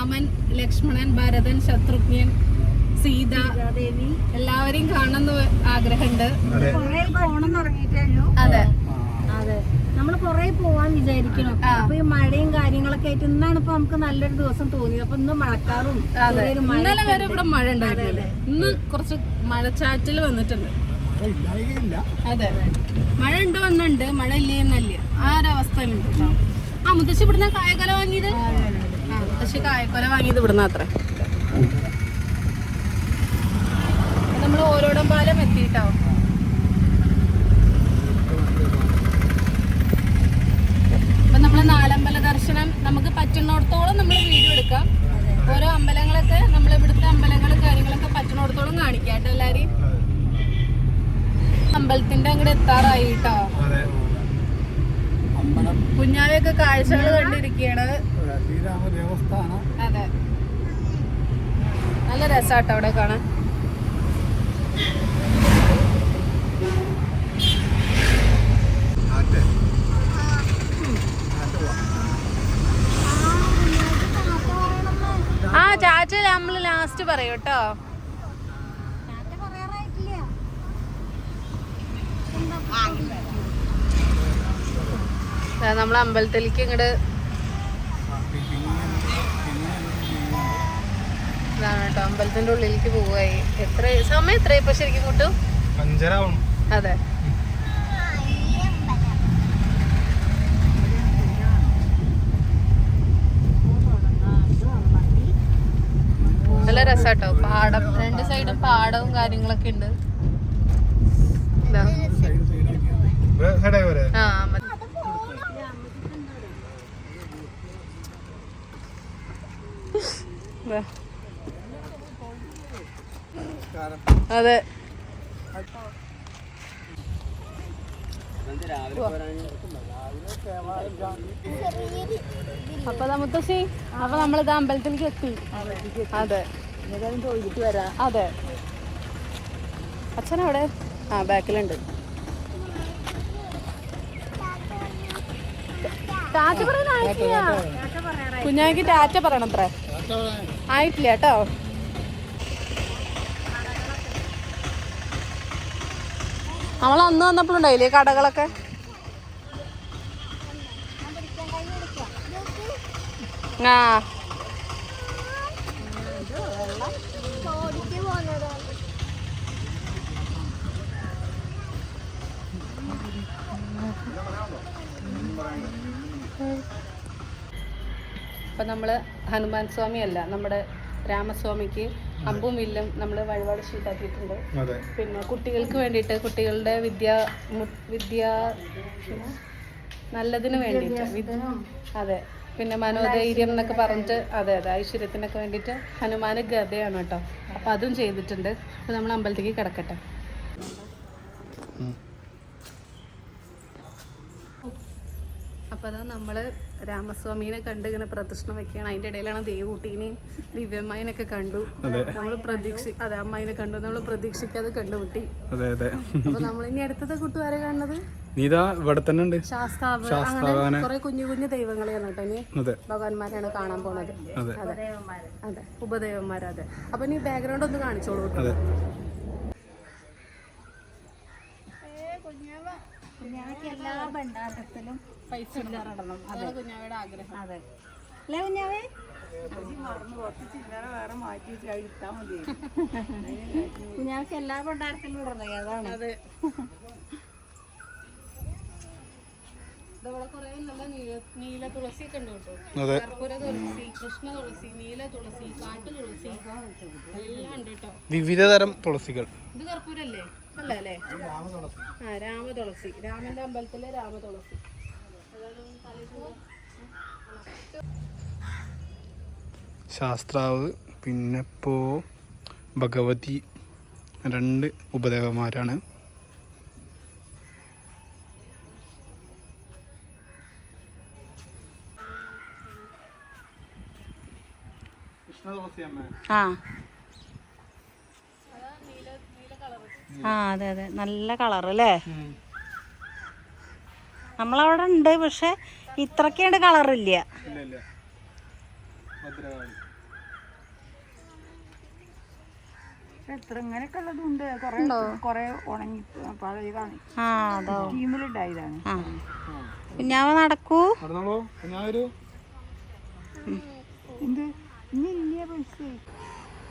രാമൻ ലക്ഷ്മണൻ ഭരതൻ ശത്രുഘ്നൻ സീത ദേവി എല്ലാവരെയും കാണണമെന്ന് ആഗ്രഹമുണ്ട്. അതെ. അതെ. നമ്മൾ കൊറേ പോവാൻ വിചാരിക്കണം. അപ്പൊ ഈ മഴയും കാര്യങ്ങളൊക്കെ ആയിട്ട് ഇന്നാണ് ഇപ്പൊ നമുക്ക് നല്ലൊരു ദിവസം തോന്നിയത്. അപ്പൊ ഇന്ന് മഴക്കാറും അതെ. ഇന്നലെ വരെ ഇവിടെ മഴ ഇന്ന് കുറച്ച് മഴച്ചാറ്റിൽ വന്നിട്ടുണ്ട്. അതെ. മഴ ഉണ്ട് വന്നിട്ടുണ്ട് മഴ ഇല്ലേ എന്നല്ല. ആ ഒരവസ്ഥ ആ മുത്തശ്ശി ഇവിടുന്ന് കായകല വാങ്ങിയത്? മുത്തശ്ശി കായക്കൊല വാങ്ങിയത് ഇവിടുന്ന് അത്ര. നമ്മൾ ഓരോടം പാലം എത്തിയിട്ടോ? അപ്പൊ നമ്മൾ നാലമ്പല ദർശനം നമുക്ക് പറ്റുന്നിടത്തോളം നമ്മൾ വീഡിയോ എടുക്കാം. ഓരോ അമ്പലങ്ങളൊക്കെ നമ്മൾ ഇവിടുത്തെ അമ്പലങ്ങളും കാര്യങ്ങളൊക്കെ പറ്റുന്നിടത്തോളം കാണിക്കാം കേട്ടോ എല്ലാരെയും അമ്പലത്തിന്റെ അങ്ങോട്ട് എത്താറായി കേട്ടോ. കുഞ്ഞാവയൊക്കെ കാഴ്ചകൾ കണ്ടിരിക്കുകയാണ് ശ്രീരാമ ദേവസ്ഥാനം അതെ. നല്ല രസാട്ടോ അവിടെ കാണാൻ. ആ ചാച്ച നമ്മൾ ലാസ്റ്റ് പറയൂ കേട്ടോ നമ്മൾ അമ്പലത്തിലേക്ക് ഇങ്ങോട്ട് ഇതാണ് കേട്ടോ. അമ്പലത്തിന്റെ ഉള്ളിലേക്ക് പോവായി എത്ര സമയം എത്ര ഇപ്പൊ ശരിക്കും കൂട്ടും അതെ. നല്ല രസാട്ടോ. പാടം രണ്ട് സൈഡും പാടവും കാര്യങ്ങളൊക്കെ ഉണ്ട്. ആ മതി. ഇതാ. അതെ. അപ്പൊ മുത്തശ്ശി അപ്പൊ നമ്മളിത് അമ്പലത്തിലേക്ക് എത്തി. അതെ. അതെ. അച്ഛനവിടെ ആ ബാക്കിലുണ്ട്. ടാറ്റ കുഞ്ഞാക്ക് ടാറ്റ പറയണത്രേ. ആയിട്ടില്ല കേട്ടോ. നമ്മൾ അന്ന് വന്നപ്പോഴുണ്ടായില്ലേ കടകളൊക്കെ? ആ. അപ്പം നമ്മൾ ഹനുമാൻ സ്വാമി അല്ല നമ്മുടെ രാമസ്വാമിക്ക് അമ്പും വില്ലും നമ്മൾ വഴിപാട് ഷീട്ടാക്കിയിട്ടുണ്ട് പിന്നെ കുട്ടികൾക്ക് വേണ്ടിയിട്ട് കുട്ടികളുടെ വിദ്യ വിദ്യ നല്ലതിന് വേണ്ടിയിട്ട് അതെ. പിന്നെ മനോധൈര്യം എന്നൊക്കെ പറഞ്ഞിട്ട് അതെ അതെ ഐശ്വര്യത്തിനൊക്കെ വേണ്ടിയിട്ട് ഹനുമാന് ഗതയാണ് കേട്ടോ. അപ്പം അതും ചെയ്തിട്ടുണ്ട്. അപ്പം നമ്മൾ അമ്പലത്തേക്ക് കിടക്കട്ടെ. അപ്പോൾ അതാ നമ്മൾ രാമസ്വാമീനെ കണ്ട് ഇങ്ങനെ പ്രദക്ഷിണം വെക്കുകയാണ്. അതിന്റെ ഇടയിലാണ് ദേവൂട്ടീനെയും ദിവ്യമ്മായിനൊക്കെ കണ്ടു. നമ്മൾ പ്രതീക്ഷി അതെ അമ്മായിനെ കണ്ടു. നമ്മൾ പ്രതീക്ഷിക്കാതെ കണ്ടുമുട്ടി. അതെ അതെ. അപ്പൊ നമ്മൾ ഇനി അടുത്തത് കൂട്ടുകാരെ കാണുന്നത്? നീതാ ഇവിടെ തന്നെ ഉണ്ട്. ശാസ്താവ്. അങ്ങനെ കുറെ കുഞ്ഞു കുഞ്ഞു ദൈവങ്ങളെയാണ് കേട്ടോ ഇനി അതെ. ഭഗവാന്മാരാണ് കാണാൻ പോണത്. അതെ. അതെ. അതെ. ഉപദേവന്മാർ അതെ. അപ്പൊ ഇനി ബാക്ക്ഗ്രൗണ്ട് ഒന്ന് കാണിച്ചോളൂ. അതെ. കുഞ്ഞാവയ്ക്ക് എല്ലാ ഭണ്ഡാരത്തിലും പൈസ ഇടാറടണം അതാണ് കുഞ്ഞാവയുടെ ആഗ്രഹം. അതെ. അല്ലേ കുഞ്ഞാവേ? കുഞ്ഞാവയ്ക്ക് എല്ലാ കൊണ്ടാരത്തിലും ഇടണേ അതാണ്. അതെ. ഇതവിടെ കുറെ നല്ല നീല നീല തുളസി ഒക്കെ ഉണ്ട് കേട്ടോ. കർപ്പൂര തുളസി കൃഷ്ണ തുളസി നീല തുളസി കാട്ടു തുളസി. എല്ലാം ഉണ്ട് കേട്ടോ. വിവിധ തരം തുളസികൾ. ഇത് കർപ്പൂരല്ലേ? അല്ല അല്ലേ? ആ രാമ തുളസി രാമന്റെ അമ്പലത്തിലെ രാമ തുളസി ശാസ്ത്രാവ് പിന്നെ ഇപ്പോ ഭഗവതി രണ്ട് ഉപദേവന്മാരാണ്. ആ. ആ അതെ അതെ. നല്ല കളർ അല്ലേ നമ്മളവിടെ ഉണ്ട് പക്ഷെ ഇത്രക്കേണ്ട കളറില്ല. എത്ര ഇങ്ങനെയൊക്കെയുള്ളതും ഉണ്ട് കുറേ കുറേ ഉണങ്ങി ആ ആ. നടക്കൂ.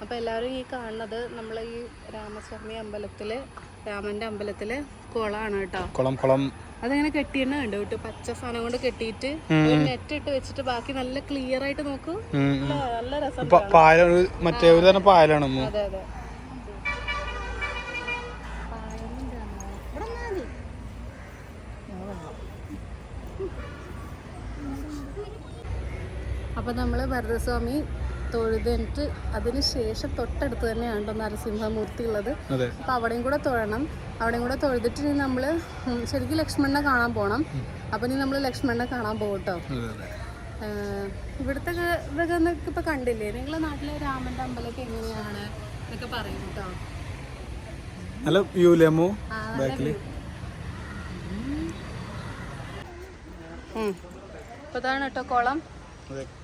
അപ്പോൾ എല്ലാവരും ഈ കാണുന്നത് നമ്മളെ ഈ രാമസ്വാമി അമ്പലത്തിലെ രാമന്റെ അമ്പലത്തിൽ കുളമാണ് കേട്ടോ. കുളം കുളം. അതങ്ങനെ കെട്ടിയെണ്ണ ഉണ്ട് കേട്ടോ പച്ച സാധനം കൊണ്ട് കെട്ടിയിട്ട് നെറ്റ് ഇട്ട് വെച്ചിട്ട് ബാക്കി നല്ല ക്ലിയർ ആയിട്ട് നോക്കൂ. നല്ല- നല്ല രസം മറ്റേ ഒരു തന്നെ പായലാണ്. അതെ അതെ. അപ്പൊ നമ്മൾ ഭരതസ്വാമി തൊഴുതിട്ട് അതിന് ശേഷം തൊട്ടടുത്ത് തന്നെയാണ് നരസിംഹമൂർത്തി ഉള്ളത്. അപ്പൊ അവിടെയും കൂടെ തൊഴണം. അവിടെയും കൂടെ തൊഴുതിട്ട് ഇനി നമ്മൾ ശരിക്കും ലക്ഷ്മണനെ കാണാൻ പോണം. അപ്പൊ ഇനി നമ്മൾ ലക്ഷ്മണനെ കാണാൻ പോകും കേട്ടോ. അതെ അതെ. ആഹ് ഇവിടുത്തെ ഇതൊക്കെ ഇപ്പൊ കണ്ടില്ലേ? നിങ്ങളെ നാട്ടിലെ രാമന്റെ അമ്പലമൊക്കെ എങ്ങനെയാണ് എന്നൊക്കെ പറയും കേട്ടോ. നല്ല വ്യൂ അല്ലേ അമ്മു ഇതാണ് കേട്ടോ കുളം.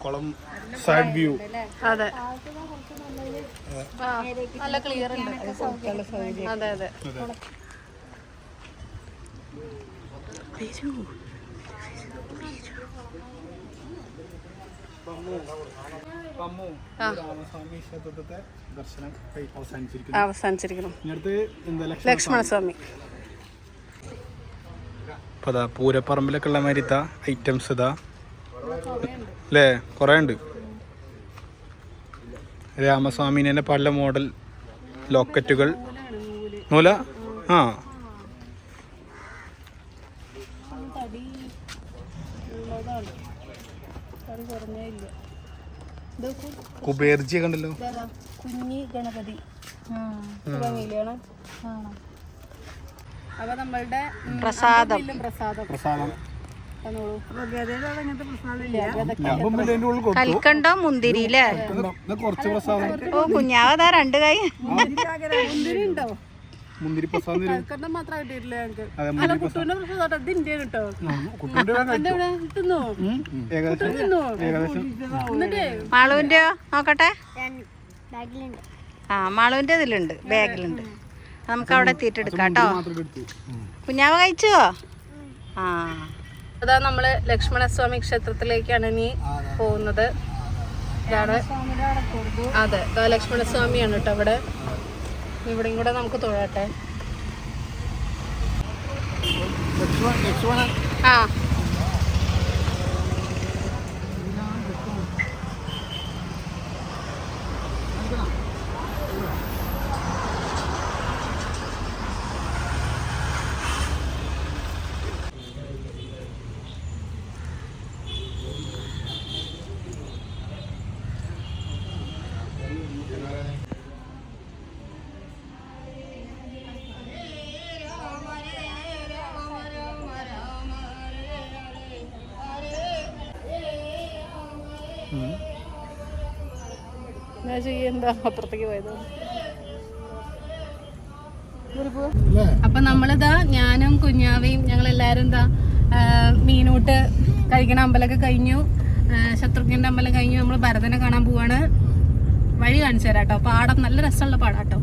കുളം സൈഡ് വ്യൂ അതെ. നല്ല ക്ലിയർ ഉണ്ട്. അതെ അതെ. അവസാനിച്ചിരിക്കണം ഇനി എന്താ ലക്ഷ്മണ ലക്ഷ്മണസ്വാമി. അപ്പൊ അതാ പൂരപ്പറമ്പിലൊക്കെ ഉള്ള മാതിരി ഐറ്റംസ് ഇതാ. അല്ലേ കുറേ ഉണ്ട് രാമസ്വാമിനെ പല മോഡൽ ലോക്കറ്റുകൾ. നൂല? ആ. കണ്ടല്ലോ കുബേർജി ഇതാ കുഞ്ഞി ഗണപതി. അപ്പൊ നമ്മളുടെ പ്രസാദം. പ്രസാദം. കൽക്കണ്ടോ മുന്തിരി അല്ലേ ഓ കുഞ്ഞാവതാ രണ്ട് കൈ. മുന്തിരി ഉണ്ടോ? മുന്തിരി പ്രസാദം മാളുവിന്റെയോ നോക്കട്ടെ. ആ മാളുവിന്റെ ഇതിലുണ്ട്. ബാഗിലുണ്ട്. നമുക്ക് അവിടെ എത്തിയിട്ട് എടുക്കാം കേട്ടോ. കുഞ്ഞാവ കഴിച്ചോ? ആ. അതാ നമ്മൾ ലക്ഷ്മണസ്വാമി ക്ഷേത്രത്തിലേക്കാണ് ഇനി പോകുന്നത്. ഇതാണ് അതെ ഇതാ ലക്ഷ്മണസ്വാമിയാണ് കേട്ടോ അവിടെ. ഇവിടെയും കൂടെ നമുക്ക് തൊഴട്ടെ ആ. എന്താ ചെയ്യണ്ട അപ്പുറത്തേക്ക് പോയത്. അപ്പൊ നമ്മളിതാ ഞാനും കുഞ്ഞാവയും ഞങ്ങൾ എല്ലാരും എന്താ മീനൂട്ട് കഴിക്കണ അമ്പലമൊക്കെ കഴിഞ്ഞു. ശത്രുഘ്നന്റെ അമ്പലം കഴിഞ്ഞു. നമ്മൾ ഭരതനെ കാണാൻ പോവാണ്. വഴി കാണിച്ചു തരാം കേട്ടോ. പാടം നല്ല രസമുള്ള പാടാട്ടോ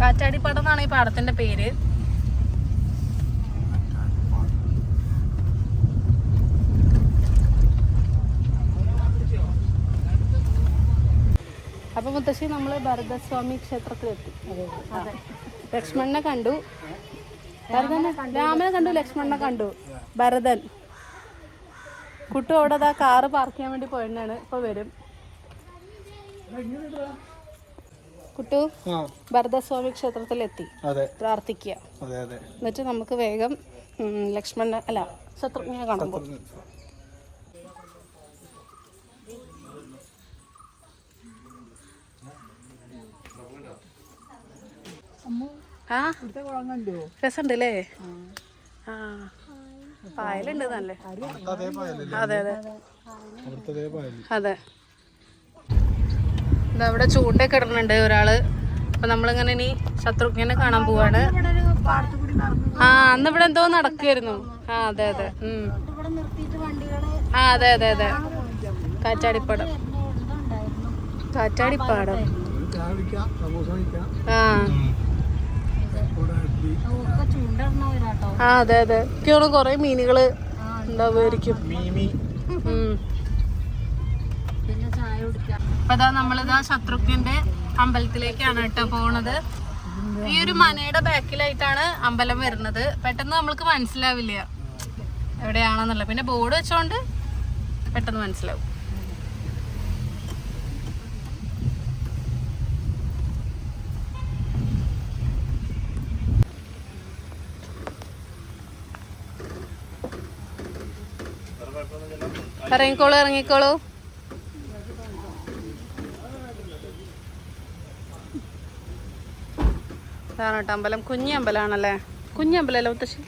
കാറ്റാടിപ്പാടം എന്നാണ് ഈ പാടത്തിന്റെ പേര്. അപ്പൊ മുത്തശ്ശി നമ്മൾ ഭരതസ്വാമി ക്ഷേത്രത്തിലെത്തി. അതെ ലക്ഷ്മണനെ കണ്ടു. ഭരതനെ രാമനെ കണ്ടു. ലക്ഷ്മണനെ കണ്ടു. ഭരതൻ. കുട്ടു അവിടെ അതാ കാറ് പാർക്ക് ചെയ്യാൻ വേണ്ടി പോയിട്ടാണ് ഇപ്പൊ വരും. കുട്ടു ആ. ഭരതസ്വാമി ക്ഷേത്രത്തിലെത്തി. അതെ. പ്രാർത്ഥിക്കുക. അതെ അതെ. എന്നിട്ട് നമുക്ക് വേഗം ലക്ഷ്മണ ലക്ഷ്മണനെ അല്ല ശത്രുഘ്നെ കാണാൻ പോകും ആ? ഇവിടുത്തെ കുളം കണ്ടു രസമുണ്ട് അല്ലേ ആ. പായലുണ്ട് നല്ല. അതേ പായലല്ലേ അതെ അതെ. അവിടുത്തെ അതേ പായൽ. അതെ. ഇതാ അവിടെ ഇടുന്നുണ്ട് ഒരാൾ. അപ്പൊ നമ്മളിങ്ങനെ ഇനി ശത്രുഘ്നെ കാണാൻ പോവാണ്. ആ അന്ന് ഇവിടെ എന്തോ നടക്കുമായിരുന്നു ആ അതെ അതെ. ഉം. ഇവിടെ നിർത്തിയിട്ട് വണ്ടികൾ ആ അതെ അതെ അതെ. കാറ്റാടിപ്പാടം. ഉണ്ടായിരുന്നു കാറ്റാടിപ്പാടം ആ. ആ അതെ അതെ. എനിക്കാണ് കൊറേ മീനുകൾ ഉണ്ടാവുമായിരിക്കും. അതാ നമ്മളിതാ ശത്രുഘ്നന്റെ അമ്പലത്തിലേക്കാണ് കേട്ടോ പോണത്. ഈ ഒരു മനയുടെ ബാക്കിലായിട്ടാണ് അമ്പലം വരുന്നത്. പെട്ടെന്ന് നമ്മൾക്ക് മനസ്സിലാവില്ല. എവിടെയാണെന്നുള്ളത്. പിന്നെ ബോർഡ് വെച്ചോണ്ട് പെട്ടെന്ന് മനസ്സിലാവും. ഇറങ്ങിക്കോളൂ ഇറങ്ങിക്കോളൂ. ഇതാണ് കേട്ടോ അമ്പലം. കുഞ്ഞി അമ്പലമാണല്ലേ? കുഞ്ഞി അമ്പലമല്ലേ മുത്തശ്ശി?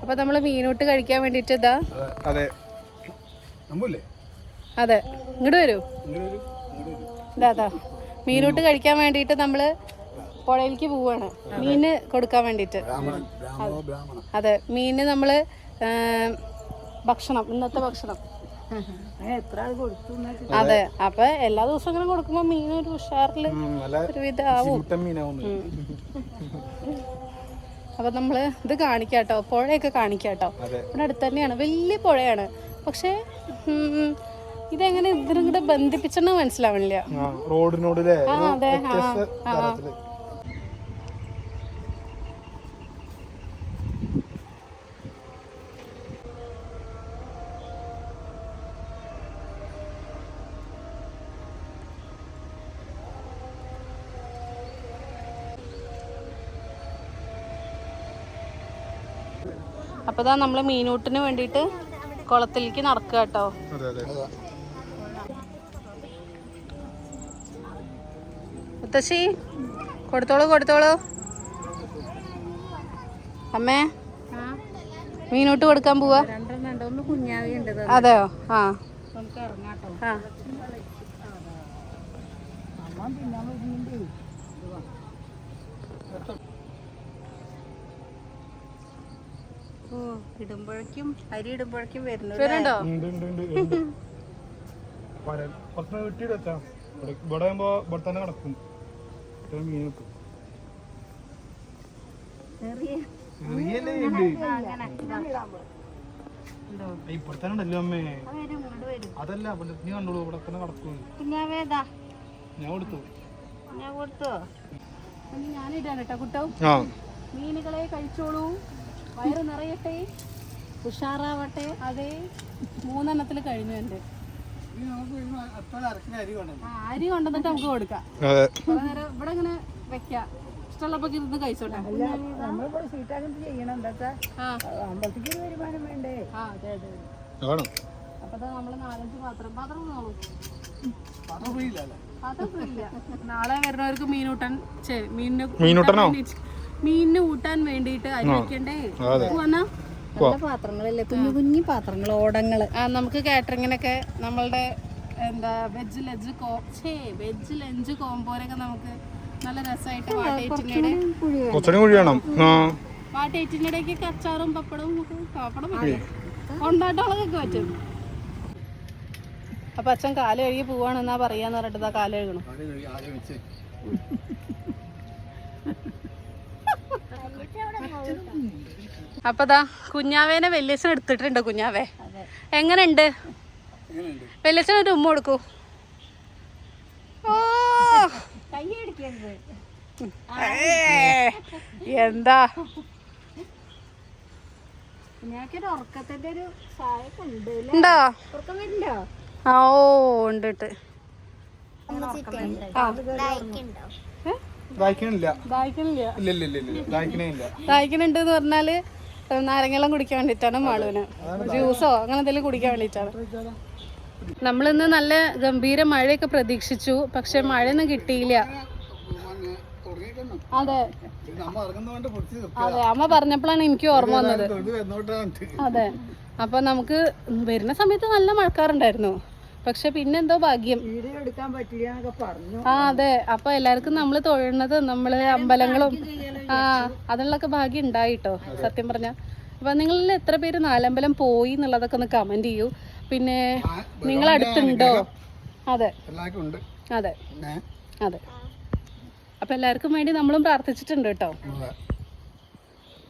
അപ്പൊ നമ്മൾ മീനോട്ട് കഴിക്കാൻ വേണ്ടിട്ട് ഇതാ. അതെ. അതെ. ഇങ്ങോട്ട് വരൂ. ഇതാ മീനൂട്ട് കഴിക്കാൻ വേണ്ടിട്ട് നമ്മൾ പുഴയിലേക്ക് പോവാണ്. മീന് കൊടുക്കാൻ വേണ്ടിയിട്ട്. അതെ മീന് നമ്മൾ ഭക്ഷണം ഇന്നത്തെ ഭക്ഷണം. അതെ അപ്പൊ എല്ലാ ദിവസവും ഇങ്ങനെ കൊടുക്കുമ്പോ മീൻ ഒരു ഉഷാറിൽ നല്ല ഒരു വിധാവും മുട്ടൻ മീനാവുന്നു അപ്പൊ നമ്മൾ ഇത് കാണിക്കാട്ടോ പുഴയൊക്കെ കാണിക്കാട്ടോ. ഇവിടെ അടുത്ത് തന്നെയാണ് വലിയ പുഴയാണ്. പക്ഷെ ഇതെങ്ങനെ ഇതിനും കൂടെ ബന്ധിപ്പിച്ചെന്ന് മനസ്സിലാവണില്ല. റോഡിനോട് അതെ അപ്പൊ ഇതാ നമ്മൾ മീനൂട്ടിന് വേണ്ടിയിട്ട് കുളത്തിലേക്ക് നടക്കുക കേട്ടോ. അതെ അതെ. മുത്തശ്ശി കൊടുത്തോളൂ കൊടുത്തോളൂ. അമ്മേ മീനൂട്ട് കൊടുക്കാൻ പോവാ. അതെയോ? ആ. ആ അമ്മ പിന്നെ വരുന്നുണ്ട് ഓ ഇടുമ്പോഴേക്കും അരി ഇടുമ്പോഴേക്കും വരുന്നു വരുന്നുണ്ടോ? ഇവിടെ ആകുമ്പോ ഇവിടെ തന്നെ കിടക്കും. മീൻ ഉണ്ടല്ലോ അമ്മേ. അതല്ല നീ കണ്ടോളൂ ഇവിടെ തന്നെ കിടക്കും. ഞാൻ കൊടുത്തു. ഞാൻ കൊടുത്തോ? ഞാനിടാണ് കേട്ടോ കുട്ടോ. മീനുകളെ കഴിച്ചോളൂ. വയറ് നിറയട്ടെ ഉഷാറാവട്ടെ അതെ. മൂന്നെണ്ണത്തിൽ കഴിഞ്ഞു എന്റെ. അരി കൊണ്ടുവന്നിട്ട് നമുക്ക് കൊടുക്കാം. ഇവിടെ ഇങ്ങനെ വെക്കാം. ഇഷ്ടമുള്ളപ്പോ ഇരുന്ന് കഴിച്ചോട്ടെ. നമ്മളിപ്പോൾ സീറ്റാകത്ത് ചെയ്യണം. എന്താ അമ്പലത്തേക്ക് ഒരു വരുമാനം വേണ്ടേ? അപ്പൊ നമ്മൾ നാലഞ്ച് പാത്രം പാത്രം നോളൂ പാത്രം വരുന്നവർക്ക് മീനൂട്ടൻ മീനൂട്ടനോ? മീനിന് കൂട്ടാൻ വേണ്ടിയിട്ട് അരി വെക്കണ്ടേ? വന്നാ. നല്ല പാത്രങ്ങളല്ലേ? കുഞ്ഞു കുഞ്ഞു പാത്രങ്ങൾ ഓടങ്ങൾ. ആ, നമുക്ക് കാറ്ററിങ്ങിനൊക്കെ നമ്മളുടെ എന്താ വെജ് ലഞ്ച് കോ ഛേ വെജ് ലഞ്ച് കോമ്പോരൊക്കെ നമുക്ക് നല്ല രസമായിട്ട് വാട്ടേറ്റിനിടയ്ക്ക് അച്ചാറും പപ്പടവും പപ്പടം കൊണ്ടാട്ടങ്ങളൊക്കെ പറ്റും. അപ്പൊ അച്ഛൻ കാൽ കഴുകി പോവാണെന്നാ പറയാന്ന് പറഞ്ഞിട്ട് കാൽ കഴുകണം. അപ്പൊ ദാ കുഞ്ഞാവേനെ വെല്ലിയച്ഛൻ എടുത്തിട്ടുണ്ട് കുഞ്ഞാവേ. എങ്ങനെയുണ്ട്? വെല്ലിയച്ഛൻ ഒരു ഉമ്മ കൊടുക്കൂ. ഓ. എന്താ? ഉണ്ട്? ഓ ഉണ്ട്? ഉണ്ട്? ദാഹിക്കണില്ല. ഇല്ല ഇല്ല ഇല്ല ഇല്ല ദാഹിക്കണേ ഇല്ല ദാഹിക്കണുണ്ട് എന്ന് പറഞ്ഞാൽ നാരങ്ങെല്ലാം കുടിക്കാൻ വേണ്ടിയിട്ടാണ് മാളുവിന് ജ്യൂസോ അങ്ങനെ എന്തെങ്കിലും കുടിക്കാൻ വേണ്ടിയിട്ടാണ്. നമ്മളിന്ന് നല്ല ഗംഭീര മഴയൊക്കെ പ്രതീക്ഷിച്ചു പക്ഷെ മഴയൊന്നും കിട്ടിയില്ല. അതെ. അതെ അമ്മ പറഞ്ഞപ്പോഴാണ് എനിക്ക് ഓർമ്മ വന്നത്. അതെ. അപ്പൊ നമുക്ക് വരുന്ന സമയത്ത് നല്ല മഴക്കാറുണ്ടായിരുന്നു. പക്ഷെ പിന്നെന്തോ ഭാഗ്യം. വീഡിയോ എടുക്കാൻ പറ്റില്ല പറഞ്ഞു. ആ അതെ. അപ്പൊ എല്ലാവർക്കും നമ്മൾ തൊഴുന്നത് നമ്മൾ അമ്പലങ്ങളും ആ അതിനുള്ളൊക്കെ ഭാഗ്യം ഉണ്ടായിട്ടോ സത്യം പറഞ്ഞ. അപ്പൊ നിങ്ങളിൽ എത്ര പേര് നാലമ്പലം പോയി എന്നുള്ളതൊക്കെ ഒന്ന് കമന്റ് ചെയ്യൂ. പിന്നെ നിങ്ങൾ അടുത്തുണ്ടോ? അതെ. അതെ. അതെ. അപ്പൊ എല്ലാവർക്കും വേണ്ടി നമ്മളും പ്രാർത്ഥിച്ചിട്ടുണ്ട് കേട്ടോ. നമ്മളെ